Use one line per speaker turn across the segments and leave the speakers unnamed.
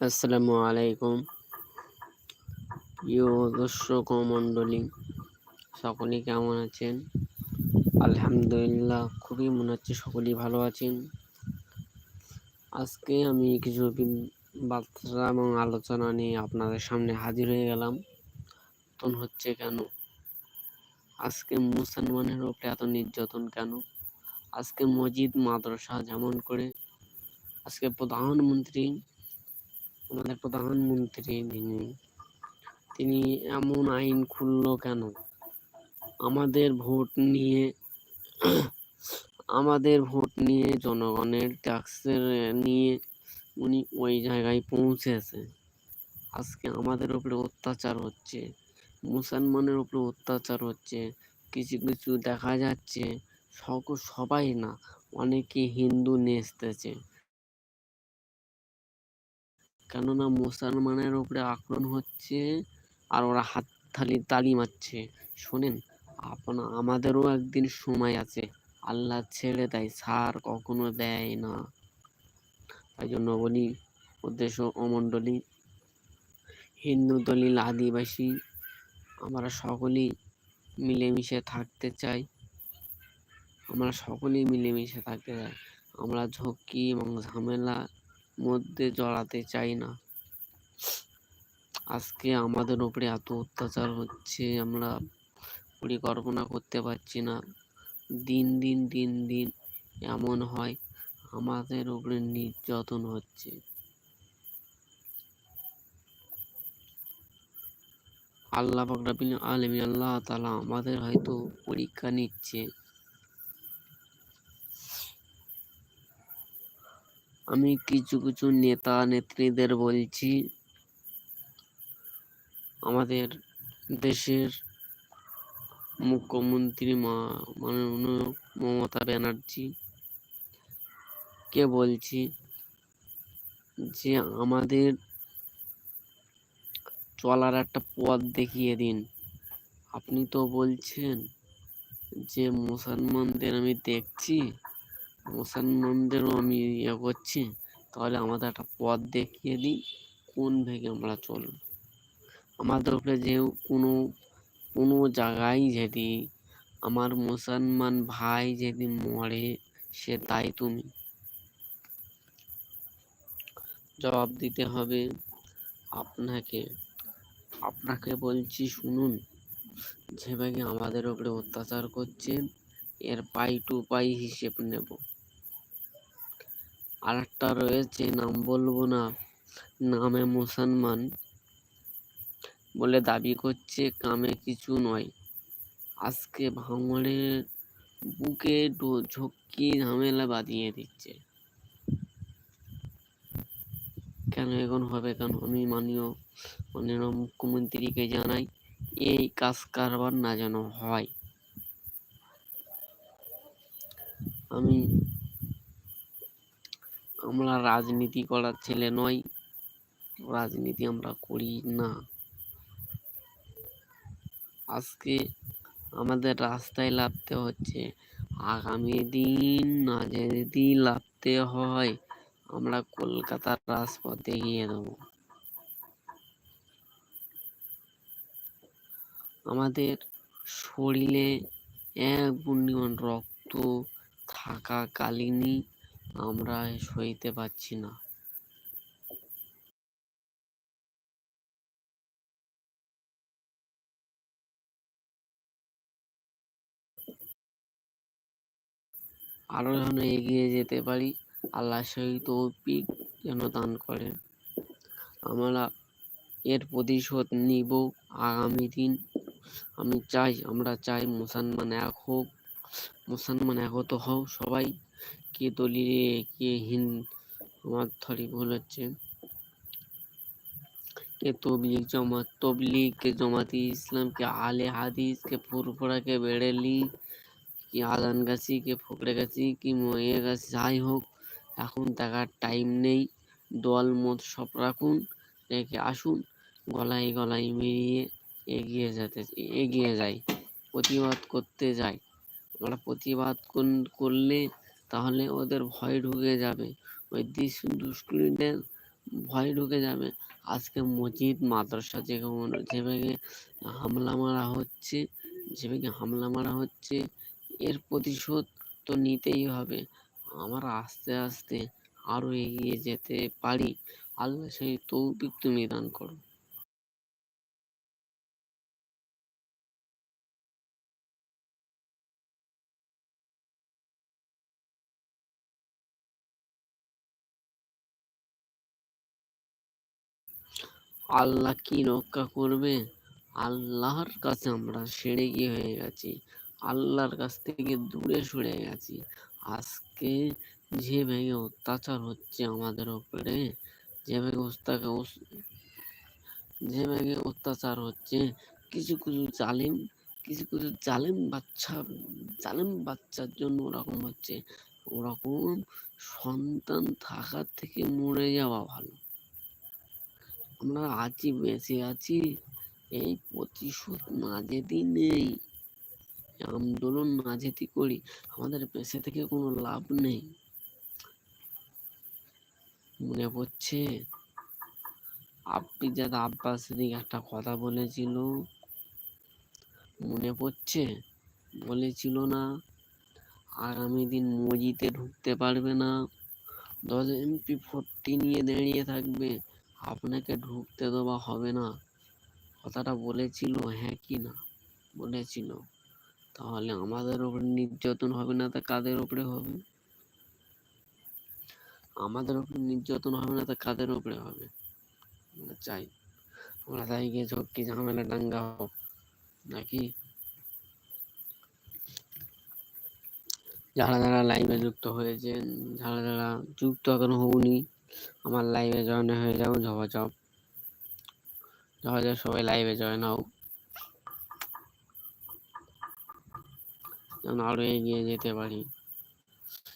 আসসালামু আলাইকুম। প্রিয় দর্শক মণ্ডলী সকলেই কেমন আছেন? আলহামদুলিল্লাহ, খুবই মনে হচ্ছে সকলেই ভালো আছেন। আজকে আমি কিছু বার্তা এবং আলোচনা নিয়ে আপনাদের সামনে হাজির হয়ে গেলাম। তখন হচ্ছে কেন? আজকে মুসলমানের ওপরে এত নির্যাতন কেন? আজকে মসজিদ, মাদ্রাসা যেমন করে, আজকে প্রধানমন্ত্রী আমাদের প্রধানমন্ত্রী যিনি, তিনি এমন আইন খুলল কেন? আমাদের ভোট নিয়ে, আমাদের ভোট নিয়ে জনগণের ট্যাক্সের নিয়ে উনি ওই জায়গায় পৌঁছেছে। আজকে আমাদের উপরে অত্যাচার হচ্ছে, মুসলমানের উপরে অত্যাচার হচ্ছে, কিছু কিছু দেখা যাচ্ছে সবাই না, অনেকে হিন্দু নেচতেছে। কেননা মুসলমানের উপরে আক্রমণ হচ্ছে আর ওরা হাত থালি তালি মারছে। শোনেন, আপনা আমাদেরও একদিন সময় আছে। আল্লাহ ছেড়ে দেয়, সার কখনো দেয় না। তাই জন্য বলি, উদ্দেশ্য অমণ্ডলী হিন্দু দলিল, আদিবাসী, আমরা সকলেই মিলেমিশে থাকতে চাই। আমরা সকলেই মিলেমিশে থাকতে চাই। আমরা ঝক্কি এবং ঝামেলা মধ্যে জড়াতে চাই না। আজকে আমাদের উপরে এত অত্যাচার হচ্ছে, আমরা পরিকল্পনা করতে পারছি না। দিন দিন দিন দিন এমন হয় আমাদের উপরে নির্যাতন হচ্ছে। আল্লাহ আলমী আল্লাহ তালা আমাদের হয়তো পরীক্ষা নিচ্ছে। আমি কিছু কিছু নেতা নেত্রীদের বলছি, আমাদের দেশের মুখ্যমন্ত্রী মা, মাননীয় মমতা ব্যানার্জি কে বলছি যে আমাদের চলার একটা পথ দেখিয়ে দিন। আপনি তো বলছেন যে মুসলমানদের আমি দেখছি। মুসলমানদেরও আমি ইয়ে করছি। তাহলে আমাদের একটা পথ দেখিয়ে দিই, কোন ভেগে আমরা চলব। আমাদের উপরে যে কোনো কোনো জায়গায় যদি আমার মুসলমান ভাই যদি মরে, সে তাই তুমি। জবাব দিতে হবে আপনাকে। আপনাকে বলছি শুনুন যেভাবে আমাদের উপরে অত্যাচার করছেন, এর পাই টু পাই হিসেব নেব। আরেকটা রয়েছে, নাম বলব না। নামে মুসলমান বলে দাবি করছে, কামে কিছু নয়। আজকে ভাঙড়ের বুকে ঝক্কি ঝামেলা বাঁধিয়ে দিচ্ছে। কেন এখন হবে কেন? আমি মানীয় মাননীয় মুখ্যমন্ত্রীকে জানাই, এই কাজ কারবার না যেন হয়। আমি আমরা রাজনীতি করার ছেলে নয় রাজনীতি আমরা করি না। আজকে আমাদের রাস্তায় লাভতে হচ্ছে। আগামী দিন না যদি লাভতে হয়, আমরা কলকাতার রাজপথে গিয়ে দেবো আমাদের শরীরে এক পূর্ণিমান রক্ত থাকাকালীনই আমরা সইতে পারছি না। আরও যেন এগিয়ে যেতে পারি আল্লাহ সেই তৌফিক যেন দান করেন। আমরা এর প্রতিশোধ নিব আগামী দিন। আমি চাই, আমরা চাই মুসলমান এক হোক, মুসলমান একত হও সবাই। কে দলিলে কে হিন আমার থরি ভুল হচ্ছে। কে তবলিগ জমাত তবলিগ কে জমাতি ইসলাম, কে আলে হাদিস, কে ফুরফুরা, কে বেড়েলি, কি আদান গাছি, কে ফুকড়ে গাছি, কি ময়ে গাছি, যাই হোক, এখন দেখার টাইম নেই। দল মত সব রাখুন, রেখে আসুন, গলায় গলায় মিলিয়ে এগিয়ে যেতে, এগিয়ে যাই, প্রতিবাদ করতে যাই। আমরা প্রতিবাদ করলে তাহলে ওদের ভয় ঢুকে যাবে। ওই দুষ্কৃতীদের ভয় ঢুকে যাবে। আজকে মসজিদ মাদ্রাসা যেখানে যেভাবে হামলা মারা হচ্ছে যেভাবে হামলা মারা হচ্ছে, এর প্রতিশোধ তো নিতেই হবে। আমরা আস্তে আস্তে আরও এগিয়ে যেতে পারি। আল্লাহ সেই তৌফিক তুমি দান করো। আল্লাহ কি রক্ষা করবে? আল্লাহর কাছে আমরা সেরে গিয়ে হয়ে গেছি। আল্লাহর কাছ থেকে দূরে সরে গেছি। আজকে যে ভেঙে অত্যাচার হচ্ছে আমাদের ওপরে যে ভেঙে যে ভেঙে অত্যাচার হচ্ছে, কিছু কিছু জালিম, কিছু কিছু জালিম বাচ্চা, জালিম বাচ্চার জন্য ওরকম হচ্ছে। ওরকম সন্তান থাকার থেকে মরে যাওয়া ভালো। আমরা আছি বেঁচে আছি। এই প্রতিশোধ না যেদি নেই। আন্দোলন না যেতে করি। আমাদের বেঁচে থেকে কোনো লাভ নেই। মনে পড়ছে? আপনি যাদা আব্বাস দিকে একটা কথা বলেছিল। মনে পড়ছে? বলেছিল না। আগামী দিন মজিতে ঢুকতে পারবে না। দশ এমপি ফোরটি নিয়ে দাঁড়িয়ে থাকবে। আপনাকে ঢুকতে দেওয়া হবে না। কথাটা বলেছিল হ্যাঁ কি না? বলেছিল। তাহলে আমাদের উপরে নির্যাতন হবে না তা কাদের উপরে হবে? আমাদের উপরে নির্যাতন হবে না তা কাদের উপরে হবে? আমরা চাই আমরা চাই গিয়ে ঝক্কি, ঝামেলা, দাঙ্গা হোক, নাকি? যারা যারা লাইভে যুক্ত হয়েছেন, যারা যারা যুক্ত এখনও হওনি আমার লাইভে জয়েন হয়ে যাও ঝপাঝপ ঝপাঝপ সবাই লাইভে জয়েন হও। যেন আরও এগিয়ে যেতে পারি।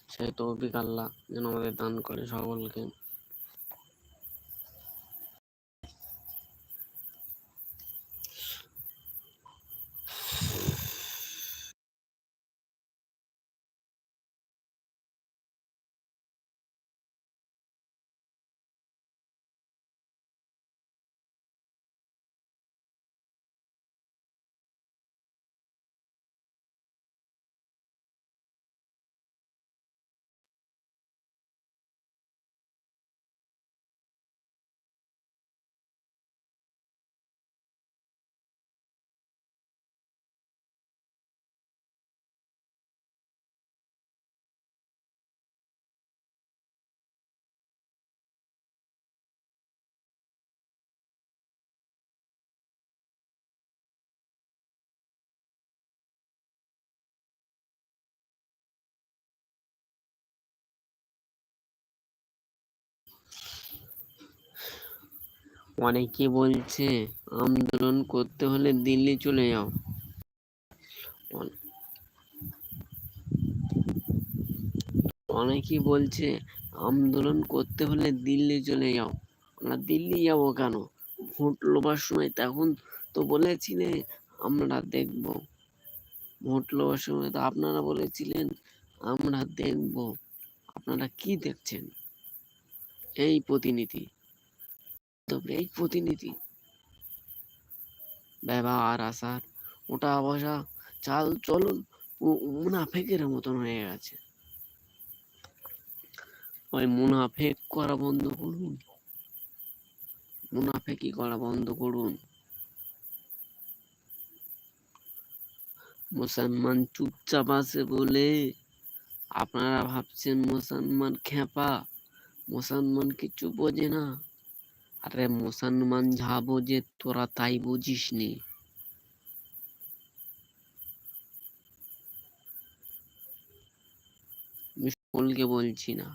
সেই তৌফিক আল্লাহ যেন আমাদের দান করে সকলকে। অনেকে বলছে, আন্দোলন করতে হলে দিল্লি চলে যাও। অনেকেই বলছে, আন্দোলন করতে হলে দিল্লি চলে যাও। আমরা দিল্লি যাব কেন? ভোট লোবার সময় তখন তো বলেছিলে, আমরা দেখব। ভোট লোবার সময় তো আপনারা বলেছিলেন, আমরা দেখব। আপনারা কি দেখছেন? এই প্রতিনিধি। তবে এই প্রতিনিধি। ব্যবহার আসার ওটা বসা চাল চলন মুনাফেকের মতন হয়ে গেছে। ওই মুনাফেক করা বন্ধ করুন। মুনাফেকি করা বন্ধ করুন। মুসলমান চুপচাপ আছে বলে আপনারা ভাবছেন মুসলমান খেপা মুসলমান কিছু বোঝে না। আরে মুসলমান যা বোঝে তোরা তাই বুঝিস নি সকলকে বলছি না,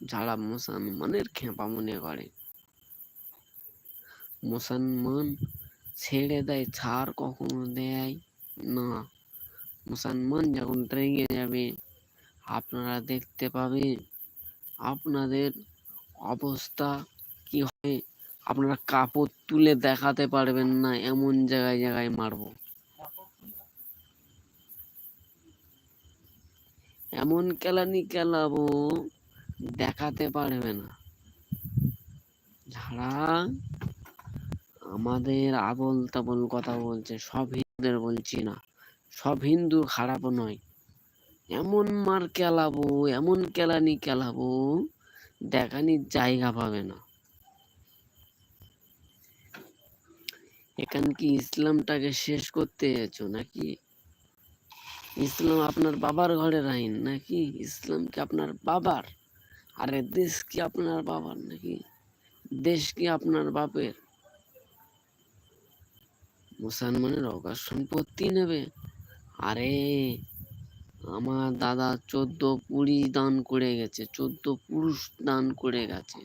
যারা মুসলমানের খেপা মনে করে। মুসলমান ছেড়ে দেয়, ছাড় কখনো দেয় না। মুসলমান যখন রেগে যাবে, আপনারা দেখতে পাবে আপনাদের অবস্থা কি হবে আপনারা কাপড় তুলে দেখাতে পারবেন না, এমন জায়গায় জায়গায় মারবো। এমন কেলানি কেলাবো, দেখাতে পারবে না। যারা আমাদের আবল তাবল কথা বলছে, সব হিন্দুদের বলছি না। সব হিন্দু খারাপ নয়। এমন মার কেলাবো, এমন কেলানি কেলাবো, দেখানির জায়গা পাবে না। এখান কি ইসলামটাকে শেষ করতে এসেছ নাকি? ইসলাম আপনার বাবার ঘরের আইন নাকি? ইসলাম কি আপনার বাবার? আরে দেশ কি আপনার বাবার নাকি? দেশ কি আপনার বাপের? মুসলমানের অগাধ সম্পত্তি নেবে? আরে আমার দাদা চোদ্দ পুরী দান করে গেছে, চোদ্দ পুরুষ দান করে গেছে।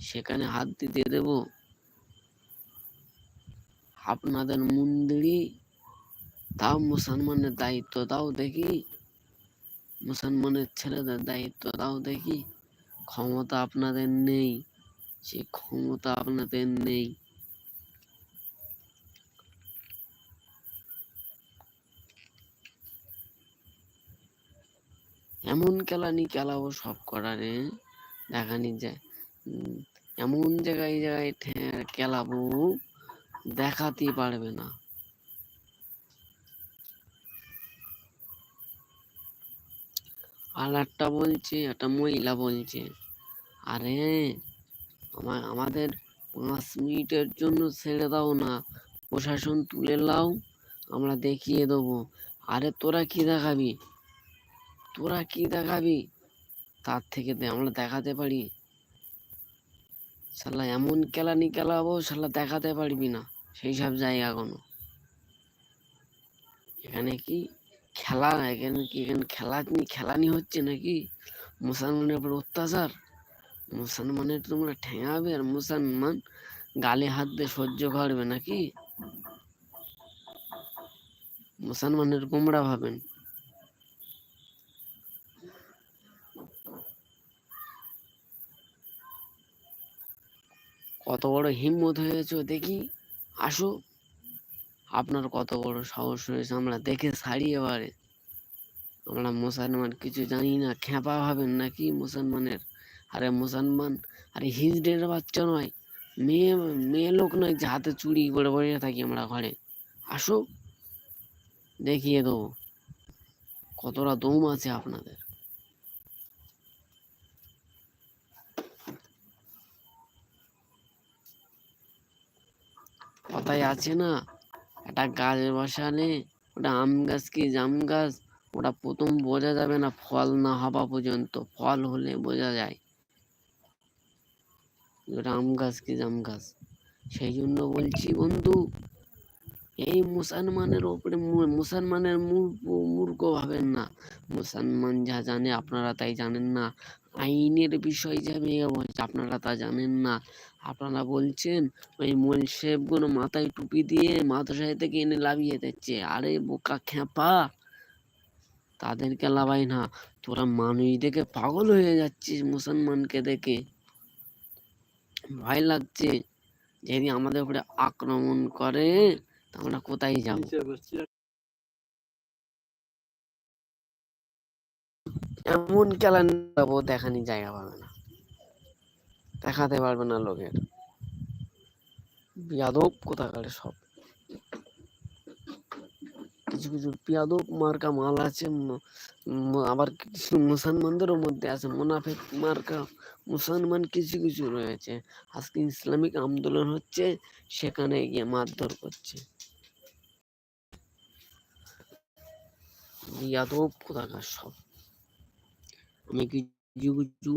সেখানে হাত দিতে দেব? আপনাদের মন্দিরই। তাও মুসলমানের দায়িত্ব দাও দেখি। মুসলমানের ছেলেদের দায়িত্ব দাও দেখি। ক্ষমতা আপনাদের নেই, সে ক্ষমতা আপনাদের নেই। এমন কেলানি কেলাবো সব করারে দেখানি যায় এমন জায়গায় জায়গায় কেলাবো। দেখাতেই পারবে না। আর একটা বলছে, একটা মহিলা বলছে, আরে, আমার, আমাদের পাঁচ মিনিটের জন্য ছেড়ে দাও না, প্রশাসন তুলে লাও আমরা দেখিয়ে দেবো। আরে, তোরা কি দেখাবি? তোরা কি দেখাবি? তার থেকে আমরা দেখাতে পারি। শালা, এমন কেলানি কেলাবো শালা, দেখাতে পারবি না। সেই সব জায়গা কোনো। এখানে কি খেলা? না এখানে কি এখানে খেলা খেলানি হচ্ছে নাকি? মুসলমানের উপর অত্যাচার? মুসলমানের তোমরা ঠেঙাবে আর মুসলমান গালে হাত দিয়ে সহ্য করবে নাকি? মুসলমানের কুমড়া ভাবেন। কত বড় হিম্মত হয়েছে দেখি। আসো। আপনার কত বড় সাহস হয়েছে, আমরা দেখে ছাড়ি এবারে। আমরা মুসলমান কিছু জানি না, খেপা হবেন নাকি মুসলমানের? আরে মুসলমান, আরে হিজড়ের বাচ্চা নয়, মেয়ে মেয়ে লোক নয় যে হাতে চুড়ি করে বসে থাকি আমরা ঘরে। আসো, দেখিয়ে দেবো। কতটা দম আছে আপনাদের। কথায় আছে না, একটা গাছ বসালে ওটা আম গাছ কি জাম গাছ? ওটা প্রথম বোঝা যাবে না ফল না হওয়া পর্যন্ত, ফল হলে বোঝা যায়। ওটা আম গাছ কি জাম গাছ? সেই জন্য বলছি বন্ধু, এই মুসলমানের ওপরে মুসলমানের মূর্খ ভাবেন না। মুসলমান যা জানে আপনারা তাই জানেন না। আইনের বিষয় যা বলছে, আপনারা তা জানেন না। আপনারা বলছেন ওই গুলো মাথায় টুপি দিয়ে মাদ্রাসায় থেকে এনে লাভিয়ে দিচ্ছে। আরে বোকা খেপা তাদেরকে লাভাই না। তোরা মানুষ দেখে পাগল হয়ে যাচ্ছিস মুসলমানকে দেখে। ভয় লাগছে যদি আমাদের উপরে আক্রমণ করে আমরা কোথায় যাব? এমন খেলা দেখানি জায়গা পাবে না। দেখাতে পারবে না লোকের বিয়াদব কোথাকারে সব? কিছু কিছু পিয়াদব মার্কা মাল আছে আবার কিছু মুসলমানদেরও মধ্যে আছে। মুনাফেক মার্কা মুসলমান কিছু কিছু রয়েছে। আজকে ইসলামিক আন্দোলন হচ্ছে, সেখানে গিয়ে মারধর করছে। ইয়াদব কোথাকার সব? আমি কিছু কিছু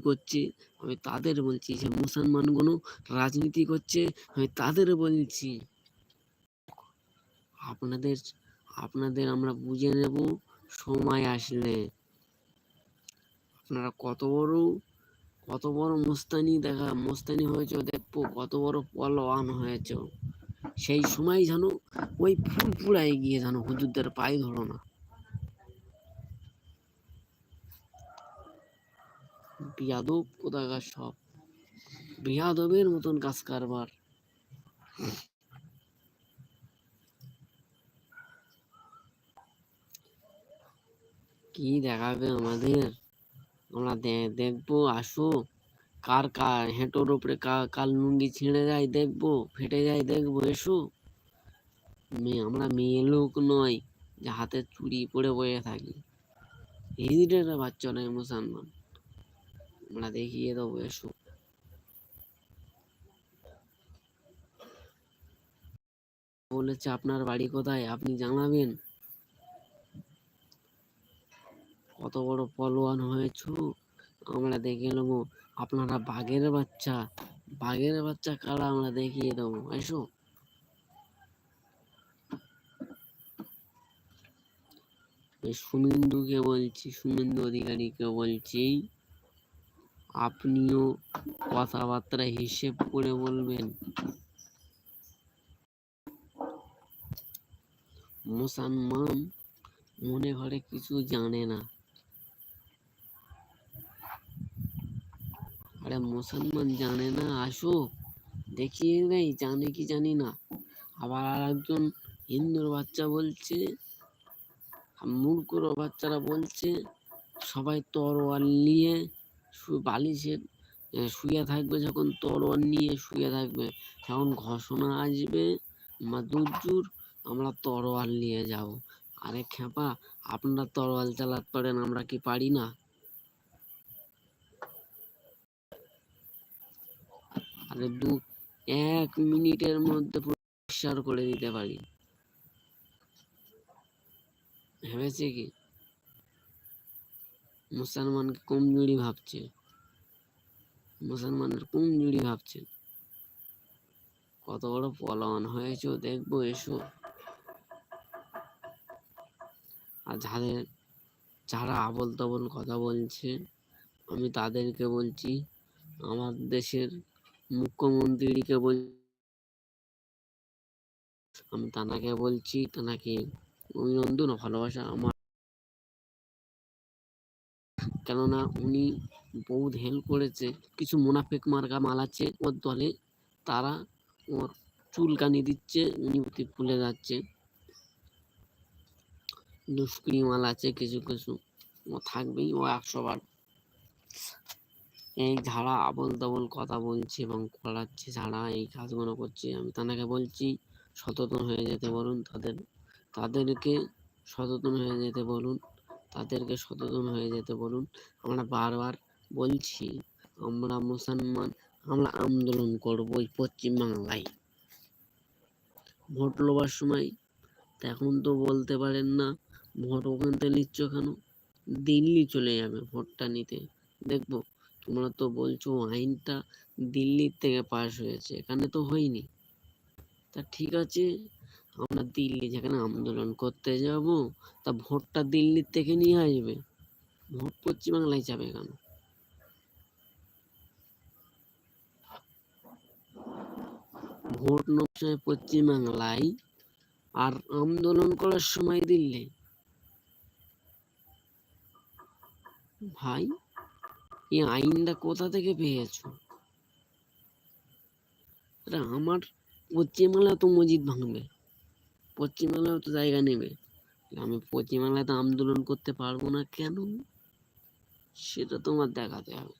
করছে, আমি তাদের বলছি যে মুসলমানগুলো রাজনীতি করছে, আমি তাদের বলছি। আপনাদের আপনাদের আমরা বুঝে নেব, সময় আসলে। আপনারা কত বড় কত বড় মুস্তানি দেখা, মুস্তানি হয়েছে, দেখব কত বড় পলওয়ান হয়েছে। সেই সময় যেন ওই ফুল ফুরফুরায় গিয়ে যেন হুজুরদের পায়ে ধরো না। বিয়াদব কোথাকার সব। বিয়াদবের মতন কাজ কারবার। কি দেখাবে আমাদের? আমরা দেখব, আসো। কার কার হেঁটোর উপরে কাল লুঙ্গি ছিঁড়ে যায়, দেখব। ফেটে যায়, দেখব, এসো। মেয়ে আমরা মেয়ে লোক নয়, যে হাতে চুড়ি পরে বয়ে থাকি। হিজড়েরা বাচ্চা নয় মুসলমান। আমরা দেখিয়ে দেবো এসো বলেছে, আপনার বাড়ি কোথায়? আপনি জানাবেন? কত বড় পলোয়ান হয়েছো। আমরা দেখে নেব। আপনারা বাঘের বাচ্চা। বাঘের বাচ্চা কারা? আমরা দেখিয়ে দেবো। এসো। সুমিন্দুকে বলছি, সুমিন্দু অধিকারীকে বলছি। আপনিও কথাবার্তা হিসেব করে বলবেন। মুসলমান মনে করে কিছু জানে না। আরে মুসলমান জানে না, আসো, দেখিয়ে দেয় জানে কি জানি না। আবার আর একজন হিন্দুর বাচ্চা বলছে মূর্খর বাচ্চারা বলছে, সবাই তরোয়াল নিয়ে শু- বালিশের শুয়ে থাকবে যখন তরোয়ার নিয়ে শুয়ে থাকবে। যখন ঘোষণা আসবে মাদুজুর আমরা তরোয়াল নিয়ে যাব। আরে খেপা আপনারা তরোয়াল চালাতে পারেন, আমরা কি পারি না? আরে দু, এক মিনিটের মধ্যে পরিষ্কার করে দিতে পারি। ভেবেছে কি? মুসলমানকে কমজোরি ভাবছে? মুসলমানের কমজোরি ভাবছে? কত বড় পলায়ন হয়েছে, দেখব, এসো। আর যাদের, যারা আবল তাবল কথা বলছে, আমি তাদেরকে বলছি, আমার দেশের মুখ্যমন্ত্রীকে বল, আমি তানাকে বলছি তানাকে অভিনন্দন ভালোবাসা আমার কেননা উনি বহুত হেল্প করেছে, কিছু মুনাফেক মার্কা মাল আছে ওর দলে, তারা ওর চুলকানি দিচ্ছে, উনি ফুলে যাচ্ছে। দুষ্কৃতি মাল আছে কিছু কিছু, ও থাকবেই, ও একশো বার এই যারা আবল তাবল কথা বলছে এবং করাচ্ছে যারা এই কাজগুলো করছে। আমি তাদেরকে বলছি, সচেতন হয়ে যেতে বলুন, তাদের, তাদেরকে সচেতন হয়ে যেতে বলুন। তাদেরকে সচেতন হয়ে যেতে বলুন। আমরা বারবার বলছি, আমরা মুসলমান, আমরা আন্দোলন করব ওই পশ্চিমবাংলায়। ভোট লোবার সময় এখন তো বলতে পারেন না, ভোট ওখান থেকে নিচ্ছ কেন? দিল্লি চলে যাবে ভোটটা নিতে। দেখব, তোমরা তো বলছো আইনটা দিল্লির থেকে পাশ হয়েছে, এখানে তো হয়নি। তা ঠিক আছে আমরা দিল্লি যেখানে আন্দোলন করতে যাব, তা ভোটটা দিল্লির থেকে নিয়ে আসবে। ভোট পশ্চিমবাংলায় যাবে কেন? ভোট সময় পশ্চিমবাংলায়, আর আন্দোলন করার সময় দিল্লি। ভাই এই আইনটা কোথা থেকে পেয়েছ? আমার পশ্চিমবাংলায় তো মসজিদ ভাঙবে। পশ্চিমবাংলায় তো জায়গা নেবে। আমি পশ্চিমবাংলায় তো আন্দোলন করতে পারব না কেন? সেটা তোমার দেখাতে হবে।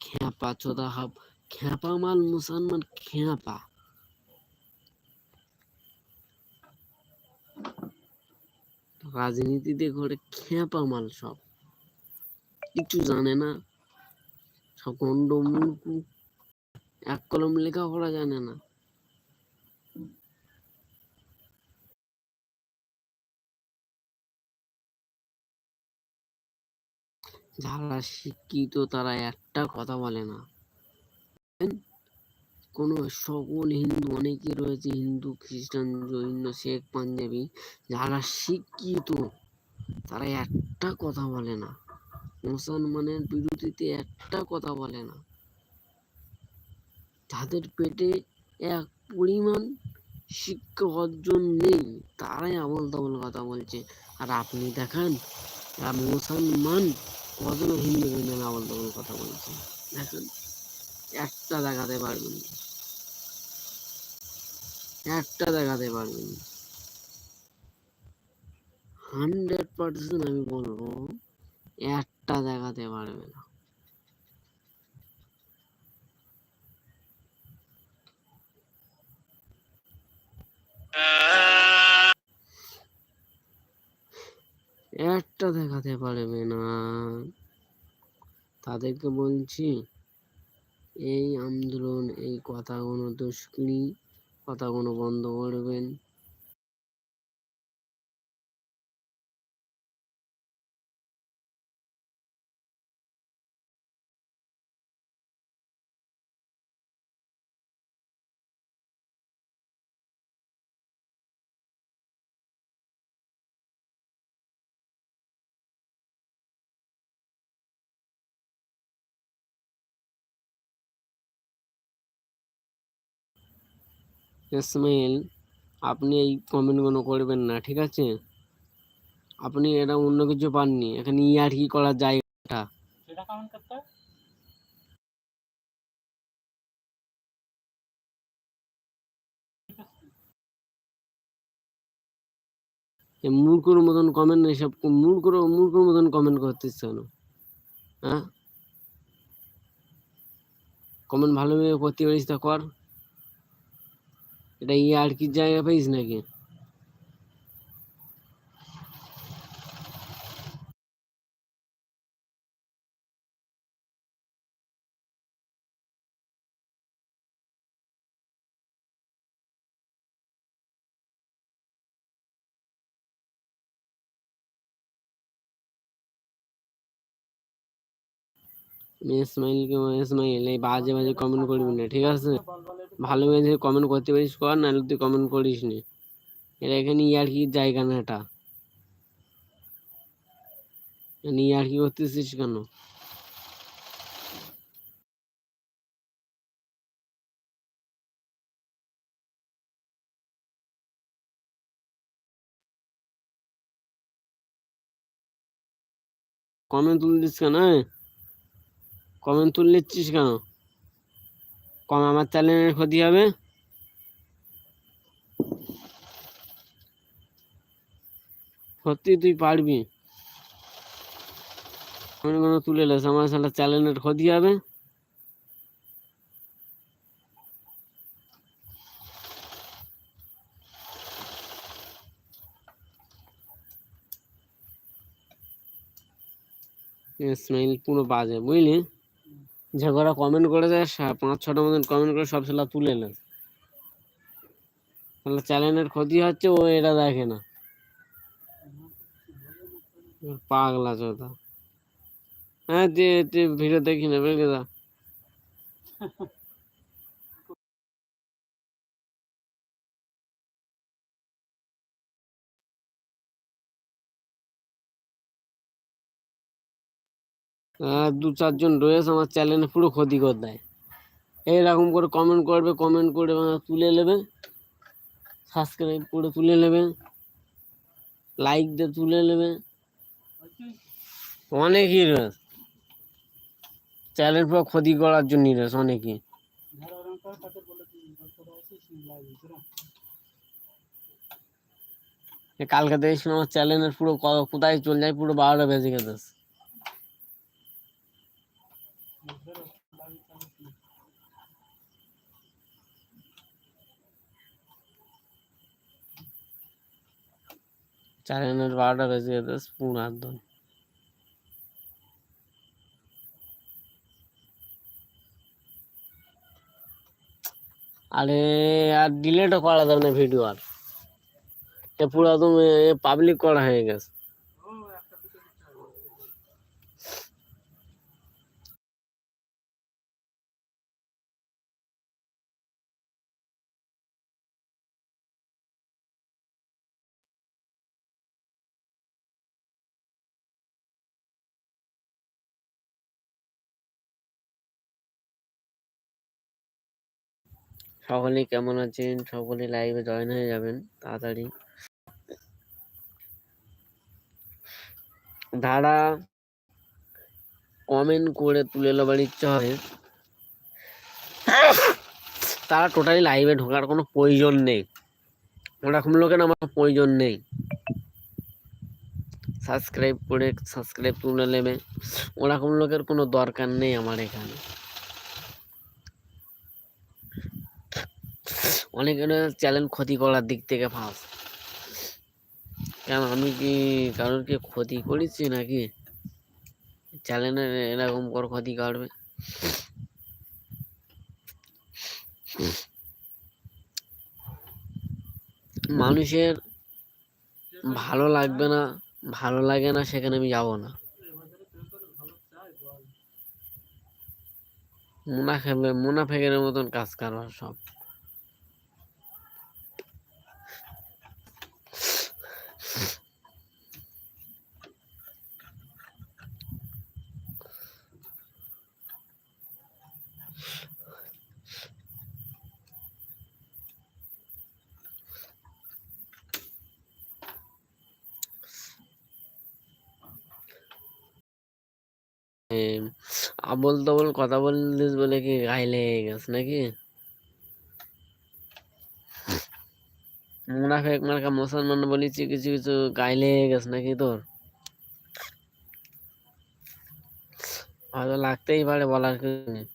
খ্যাপা চোদা হাব খ্যাপা মাল মুসলমান খ্যাপা। রাজনীতিতে ঘরে খ্যাপা মাল সব। কিছু জানে না। সব গন্ড এক কলম লেখাপড়া জানে না। যারা শিক্ষিত তারা একটা কথা বলে না। কোন সকল হিন্দু অনেকে রয়েছে হিন্দু, খ্রিস্টান, জৈন, শেখ, পাঞ্জাবি, যারা শিক্ষিত তারা একটা কথা বলে না। মুসলমানের বিরোধীতে একটা কথা বলে না। যাদের পেটে এক পরিমাণ শিক্ষা অর্জন নেই, তারাই আবল তাবল কথা বলছে। আর আপনি দেখান মুসলমান কজন হিন্দু হিন্দু আবল তাবল কথা বলছে? দেখেন, একটা দেখাতে পারবেন একটা দেখাতে পারবেন হান্ড্রেড পার্সেন্ট আমি বলব, একটা দেখাতে পারবে না। একটা দেখাতে পারবে না তাদেরকে বলছি এই আন্দোলন এই কথাগুলো দুষ্কৃতি কথাগুলো বন্ধ করবেন। ইসমাইল আপনি এই কমেন্টগুলো করবেন না ঠিক আছে? আপনি এটা অন্য কিছু পাননি এখানে ইয়ার কি করার জায়গাটা
সেটা কমেন্ট করতে
মূর্খর মতন কমেন্ট এসব মূর্খর মূর্খর মতন কমেন্ট করতেছ কেন? হ্যাঁ? কমেন্ট ভালোভাবে করতে পারিস তা কর। এটা ইয়ে আর কি জায়গা পাইস নাকি ইসমাইলকে ইসমাইল এই বাজে বাজে কমেন্ট করবি না, ঠিক আছে? ভালো মেয়ে কমেন্ট করতে পারিস কর, নাহলে তুই কমেন্ট করিস নি। এটা এখানে ইয়ার কি জায়গা না এটা। ইয়ার কি করতেছিস কেন? কমেন্ট তুলছিস কেন কমেন্ট তুলছিস কেন? কম আমার চ্যানেলের ক্ষতি হবে? সত্যি তুই পারবি। কমেন্ট কোনো তুলে লাস আমার সালা চ্যানেলের ক্ষতি হবে। স্মাইল পুরো বাজে, বুঝলি? করা কমেন্ট করে দেয় পাঁচ, ছটা মতন কমেন্ট করে সব সেলা তুলে নেয়। তাহলে চ্যানেলের ক্ষতি হচ্ছে, ও এটা দেখে না। পাগলা চোদা হ্যাঁ ভিডিও দেখি না বেরকে দা চারজন রয়েছে, আমার চ্যানেলে পুরো ক্ষতি করে দেয়। এইরকম করে কমেন্ট করবে কমেন্ট করে তুলে নেবে। সাবস্ক্রাইব করে তুলে নেবে। লাইক দিয়ে তুলে নেবে। অনেকই রয়েছে। চ্যানেল পুরো ক্ষতি করার জন্যই রয়েছে অনেকই। কালকে দেখছিলাম আমার চ্যানেলের পুরো কোথায় চলে যায়, পুরো বারোটা বেজে গেছে
ধরো, live এ চালিয়ে দিবি।
চ্যানেলের বারোটা বেজে গেছে আর দই আরে, আর ডিলেটও করা যাবে না ভিডিও আর। এ পুরো একদম পাবলিক করা হয়ে গেছে। সকলেই কেমন আছেন? সকলে লাইভে জয়েন হয়ে যাবেন তাড়াতাড়ি। যারা কমেন্ট করে তুলে নেবার ইচ্ছা হবে তারা টোটালি লাইভে ঢোকার কোনো প্রয়োজন নেই। ওরকম লোকের আমার প্রয়োজন নেই। সাবস্ক্রাইব করে সাবস্ক্রাইব তুলে নেবে। ওরকম লোকের কোনো দরকার নেই আমার এখানে। অনেকের চ্যানেল ক্ষতি করার দিক থেকে ফাঁস। কেন, আমি কি কারোর কি ক্ষতি করেছি নাকি? চ্যানেলের এরকম কর ক্ষতি কাটবে। মানুষের ভালো লাগবে না, ভালো লাগে না, সেখানে আমি যাব না। মুনাফে, মুনাফেকের মতন কাজ কারবার সব। আবল তাবল কথা বললিস বলে কি গায়ে লেগে গেছে নাকি? মুনাফেক মার্কা মুসলমান বলেছি কিছু কিছু গায়ে লেগে গেছে নাকি তোর? হয়তো লাগতেই পারে বলার নেই।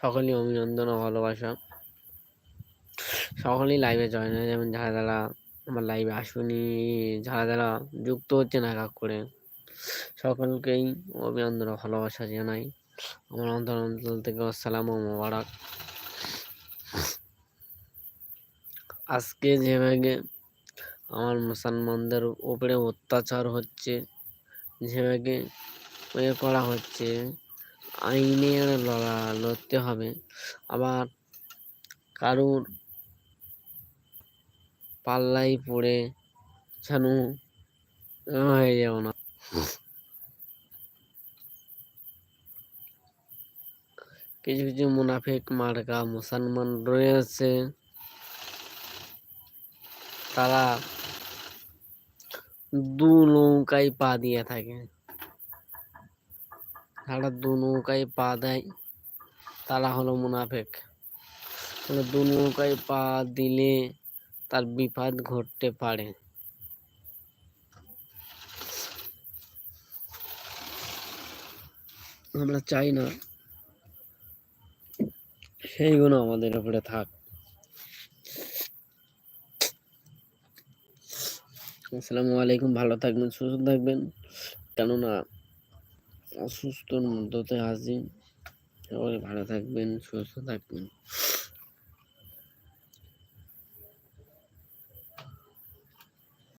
সকলেই অভিনন্দন ও ভালোবাসা। সকলেই লাইভে জয়েন হয়ে যাবেন যারা যারা আমার লাইভে আসুনি যারা যারা যুক্ত হচ্ছে না কাক করে। সকলকেই অভিনন্দন ভালোবাসা জানাই। আমার অন্তর অঞ্চল থেকে আসসালাম মোবারক। আজকে যেভাবে আমার মুসলমানদের উপরে অত্যাচার হচ্ছে যেভাবে এ করা হচ্ছে, আইনের লড়া লড়তে হবে। আবার কারুর পাল্লাই পড়ে এ হয়ে যাব না। কিছু কিছু মুনাফিক মার্কা মুসলমান রয়েছে তারা দু নৌকায় পা দিয়ে থাকে। যারা দু নৌকায় পা দেয়। তারা হলো মুনাফেক। মানে দু নৌকায় পা দিলে তার বিপদ ঘটতে পারে। আমরা চাই না সেইগুলো আমাদের উপরে থাক। আসসালামু আলাইকুম, ভালো থাকবেন, সুস্থ থাকবেন। কেননা অসুস্থর মধ্যতে আছি সবাই ভালো থাকবেন, সুস্থ থাকবেন।